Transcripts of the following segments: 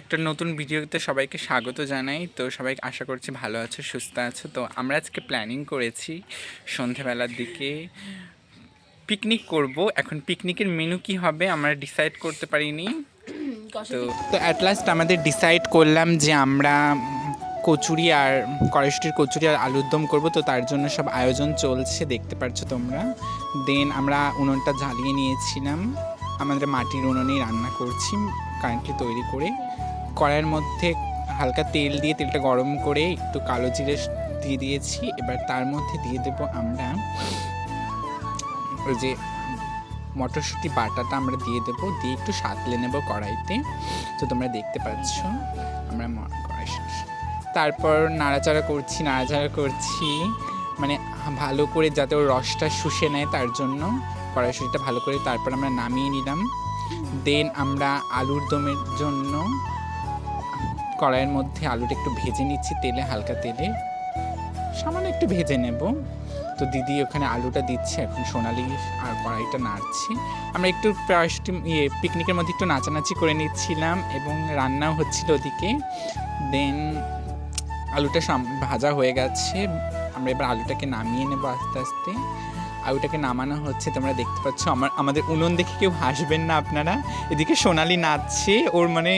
একটা নতুন ভিডিওতে সবাইকে স্বাগত জানাই। তো সবাই আশা করছি ভালো আছো সুস্থ আছো। তো আমরা আজকে প্ল্যানিং করেছি সন্ধেবেলার দিকে পিকনিক করব। এখন পিকনিকের মেনু কি হবে আমরা ডিসাইড করতে পারিনি। তো তো অ্যাট লাস্ট আমাদের ডিসাইড করলাম যে আমরা কচুরি আর কড়াইশুটির কচুরি আর আলুর দম করব। তো তার জন্য সব আয়োজন চলছে দেখতে পাচ্ছ তোমরা। দেন আমরা উনুনটা জ্বালিয়ে নিয়েছিলাম। আমাদের মাটির উনুনেই রান্না করছি। কারেন্টলি তৈরি করে, কড়াইয়ের মধ্যে হালকা তেল দিয়ে তেলটা গরম করে একটু কালো জিরে দিয়ে দিয়েছি। এবার তার মধ্যে দিয়ে দেবো আমরা ওই যে মটরশুঁটি বাটাটা আমরা দিয়ে দেবো, দিয়ে একটু সাতলে নেব কড়াইতে। তো তোমরা দেখতে পাচ্ছ আমরা কড়াই তারপর নাড়াচাড়া করছি নাড়াচাড়া করছি মানে ভালো করে যাতে ওর রসটা শুষে নেয় তার জন্য। কড়াইশুঁটিটা ভালো করে তারপর আমরা নামিয়ে নিলাম। দেন আমরা আলুর দমের জন্য কড়াইয়ের মধ্যে আলুটা একটু ভেজে নিচ্ছি তেলে, হালকা তেলে। সামান্য একটু ভেজে নেব। তো দিদি ওখানে আলুটা দিচ্ছে, এখন সোনালি আর কড়াইটা নাড়ছি। আমরা একটু প্রায়শটি ইয়ে পিকনিকের মধ্যে একটু নাচানাচি করে নিচ্ছিলাম এবং রান্নাও হচ্ছিল ওদিকে। দেন আলুটা ভাজা হয়ে গেছে। আমরা এবার আলুটাকে নামিয়ে নেব আস্তে আস্তে। আলুটাকে নামানো হচ্ছে, তোমরা দেখতে পাচ্ছ। আমার, আমাদের উনুন দেখে কেউ হাসবেন না আপনারা। এদিকে সোনালি নাচছে, ওর মানে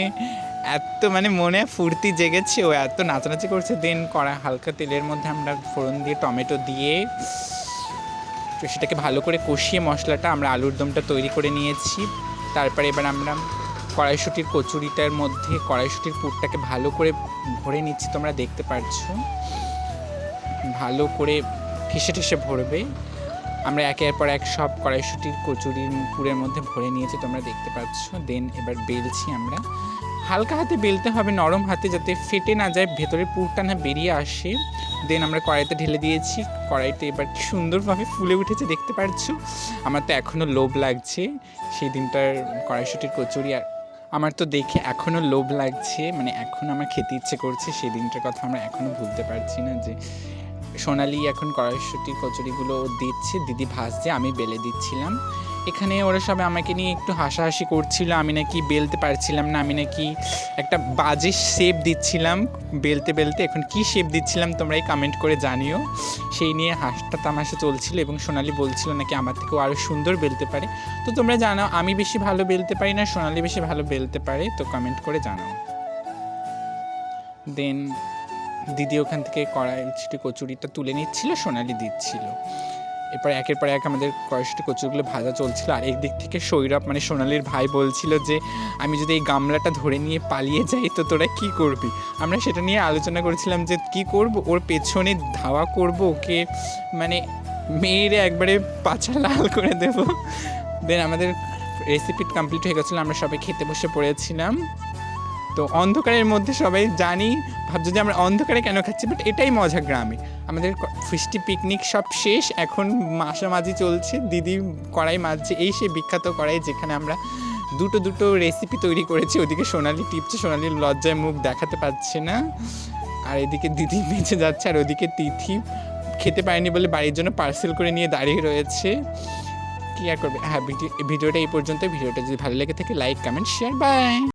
এত মানে মনে ফুর্তি জেগেছে, ও এত নাচানাচি করছে। দেন কড়া হালকা তেলের মধ্যে আমরা ফোড়ন দিয়ে, টমেটো দিয়ে, তো সেটাকে ভালো করে কষিয়ে মশলাটা আমরা আলুর দমটা তৈরি করে নিয়েছি। তারপরে এবার আমরা কড়াইশুটির কচুরিটার মধ্যে, কড়াইশুটির পুরটাকে ভালো করে ভরে নিচ্ছি, তোমরা দেখতে পাচ্ছো ভালো করে ঠেসে ঠেসে ভরবে। আমরা একের পর এক সব কড়াইশুটির কচুরির পুরের মধ্যে ভরে নিয়েছি, তোমরা দেখতে পাচ্ছ। দেন এবার বেলছি আমরা। হালকা হাতে বেলতে হবে, নরম হাতে যাতে ফেটে না যায়, ভেতরে পুরটা না বেরিয়ে আসে। দেন আমরা কড়াইতে ঢেলে দিয়েছি। কড়াইতে এবার সুন্দরভাবে ফুলে উঠেছে দেখতে পাচ্ছো? আমার তো এখনও লোভ লাগছে সেই দিনটার কড়াইশুটির কচুরি আর আমার তো দেখে এখনও লোভ লাগছে। মানে এখন আমার খেতে ইচ্ছে করছে, সেই দিনটার কথা আমরা এখনও ভুলতে পারছি না যে সোনালি এখন কড়াইশুটির কচুরিগুলো দিচ্ছে, দিদি ভাজছে, আমি বেলে দিচ্ছিলাম। এখানে ওরা সবাই আমাকে নিয়ে একটু হাসাহাসি করছিল, আমি নাকি বেলতে পারছিলাম না, আমি নাকি একটা বাজে শেপ দিচ্ছিলাম। বেলতে বেলতে এখন কি শেপ দিচ্ছিলাম তোমরাই কমেন্ট করে জানিও। সেই নিয়ে হাসটা তামাশা চলছিল এবং সোনালি বলছিল নাকি আমার থেকেও আরও সুন্দর বেলতে পারে। তো তোমরা জানাও, আমি বেশি ভালো বেলতে পারি না, সোনালি বেশি ভালো বেলতে পারে, তো কমেন্ট করে জানাও। দেন দিদি ওখান থেকে কড়াই ছিটে কচুরিটা তুলে নিচ্ছিল, সোনালি দিচ্ছিল। এরপর একের পর এক আমাদের কড়াইশুটি কচুরিগুলো ভাজা চলছিল, আর একদিক থেকে সৌরভ মানে সোনালির ভাই বলছিল যে, আমি যদি এই গামলাটা ধরে নিয়ে পালিয়ে যাই, তো তোরা কি করবি? আমরা সেটা নিয়ে আলোচনা করেছিলাম যে, কি করব? ওর পেছনে ধাওয়া করব ওকে মানে মেয়েরে একবারে পাছা লাল করে দেব। দেন আমাদের রেসিপি কমপ্লিট হয়ে গেছিল, আমরা সবাই খেতে বসে পড়েছিলাম। তো অন্ধকারের মধ্যে সবাই জানি ভাবছ যে আমরা অন্ধকারে কেন খাচ্ছি বাট এটাই মজা গ্রামে। আমাদের ফিস্টি পিকনিক সব শেষ, এখন মাসামাজি চলছে, দিদি কড়াই মাজছে, এই সে বিখ্যাত কড়াই যেখানে আমরা দুটো দুটো রেসিপি তৈরি করেছি। ওদিকে সোনালি টিপছে, সোনালির লজ্জায় মুখ দেখাতে পারছে না। আর এদিকে দিদি বেঁচে যাচ্ছে, আর ওদিকে তিথি খেতে পারেনি বলে বাড়ির জন্য পার্সেল করে নিয়ে দাঁড়িয়ে রয়েছে। কি আর করবে? হ্যাঁ ভিডিও ভিডিওটা এই পর্যন্ত ভিডিওটা যদি ভালো লেগে থাকে লাইক কমেন্ট শেয়ার বাই